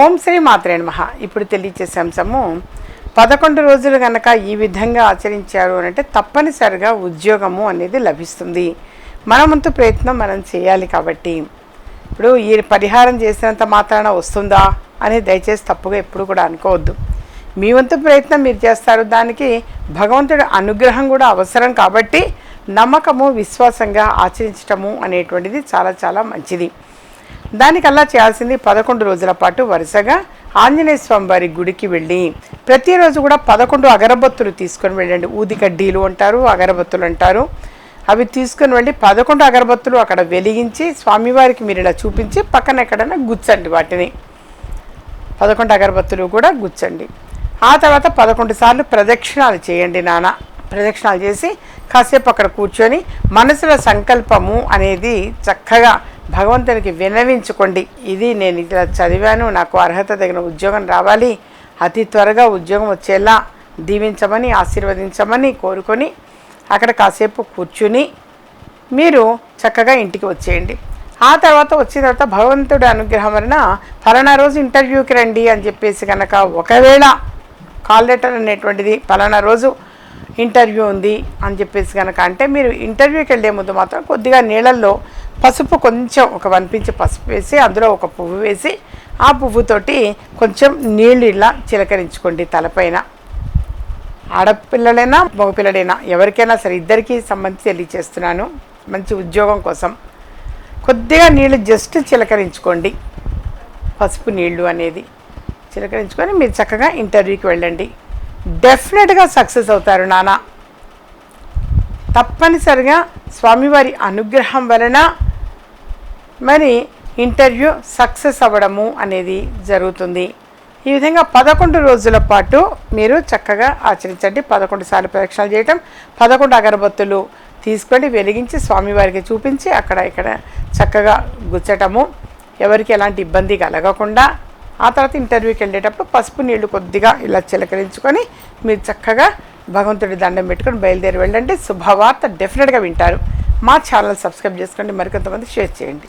ఓం శ్రీ మాత్రే నమః. ఇప్పుడు తెలియచేసే అంశము పదకొండు రోజులు కనుక ఈ విధంగా ఆచరించారు అని అంటే తప్పనిసరిగా ఉద్యోగము అనేది లభిస్తుంది. మనమంతు ప్రయత్నం మనం చేయాలి కాబట్టి. ఇప్పుడు ఈ పరిహారం చేసినంత మాత్రాన వస్తుందా అని దయచేసి తప్పుగా ఎప్పుడు కూడా అనుకోవద్దు. మీ వంతు ప్రయత్నం మీరు చేస్తారు. దానికి భగవంతుడి అనుగ్రహం కూడా అవసరం కాబట్టి నమ్మకము విశ్వాసంగా ఆచరించటము అనేటువంటిది చాలా చాలా మంచిది. దానికల్లా చేయాల్సింది పదకొండు రోజుల పాటు వరుసగా ఆంజనేయ స్వామి వారి గుడికి వెళ్ళి ప్రతిరోజు కూడా పదకొండు అగరబత్తులు తీసుకొని వెళ్ళండి. ఊది కడ్డీలు అంటారు అగరబత్తులు అంటారు. అవి తీసుకొని వెళ్ళి పదకొండు అగరబత్తులు అక్కడ వెలిగించి స్వామివారికి మీరు ఇలా చూపించి పక్కన ఎక్కడైనా గుచ్చండి వాటిని. పదకొండు అగరబత్తులు కూడా గుచ్చండి. ఆ తర్వాత పదకొండు సార్లు ప్రదక్షిణాలు చేయండి నాన్న. ప్రదక్షిణాలు చేసి కాసేపు అక్కడ కూర్చొని మనసులో సంకల్పము అనేది చక్కగా భగవంతునికి వినవించుకోండి. ఇది నేను ఇలా చదివాను నాకు అర్హత తగిన ఉద్యోగం రావాలి. అతి త్వరగా ఉద్యోగం వచ్చేలా దీవించమని ఆశీర్వదించమని కోరుకొని అక్కడ కాసేపు కూర్చుని మీరు చక్కగా ఇంటికి వచ్చేయండి. ఆ తర్వాత వచ్చిన తర్వాత భగవంతుడి అనుగ్రహం వలన ఫలానా రోజు ఇంటర్వ్యూకి రండి అని చెప్పేసి కనుక ఒకవేళ కాల్ లెటర్ అనేటువంటిది ఫలానా రోజు ఇంటర్వ్యూ ఉంది అని చెప్పేసి కనుక అంటే మీరు ఇంటర్వ్యూకి వెళ్ళే ముందు మాత్రం కొద్దిగా నీళ్ళల్లో పసుపు కొంచెం ఒక వన్ పించ్ పసుపు వేసి అందులో ఒక పువ్వు వేసి ఆ పువ్వుతోటి కొంచెం నీళ్ళు ఇలా చిలకరించుకోండి తలపైన. ఆడపిల్లలైనా మగపిల్లడైనా ఎవరికైనా సరే ఇద్దరికీ సంబంధించి తెలియచేస్తున్నాను మంచి ఉద్యోగం కోసం. కొద్దిగా నీళ్ళు జస్ట్ చిలకరించుకోండి పసుపు నీళ్ళు అనేది. చిలకరించుకొని మీరు చక్కగా ఇంటర్వ్యూకి వెళ్ళండి. డెఫినెట్గా సక్సెస్ అవుతారు నాన్న. తప్పనిసరిగా స్వామివారి అనుగ్రహం వలన మరి ఇంటర్వ్యూ సక్సెస్ అవ్వడము అనేది జరుగుతుంది. ఈ విధంగా పదకొండు రోజుల పాటు మీరు చక్కగా ఆచరించండి. పదకొండు సార్లు ప్రదక్షిణలు చేయటం పదకొండు అగరబత్తులు తీసుకొని వెలిగించి స్వామివారికి చూపించి అక్కడ ఇక్కడ చక్కగా గుచ్చటము. ఎవరికి ఎలాంటి ఇబ్బంది కలగకుండా ఆ తర్వాత ఇంటర్వ్యూకి వెళ్ళేటప్పుడు పసుపు నీళ్ళు కొద్దిగా ఇలా చిలకరించుకొని మీరు చక్కగా భగవంతుడి దండం పెట్టుకొని బయలుదేరి వెళ్ళండి. శుభవార్త డెఫినెట్గా వింటారు. మా ఛానల్ సబ్స్క్రైబ్ చేసుకోండి. మరికొంతమంది షేర్ చేయండి.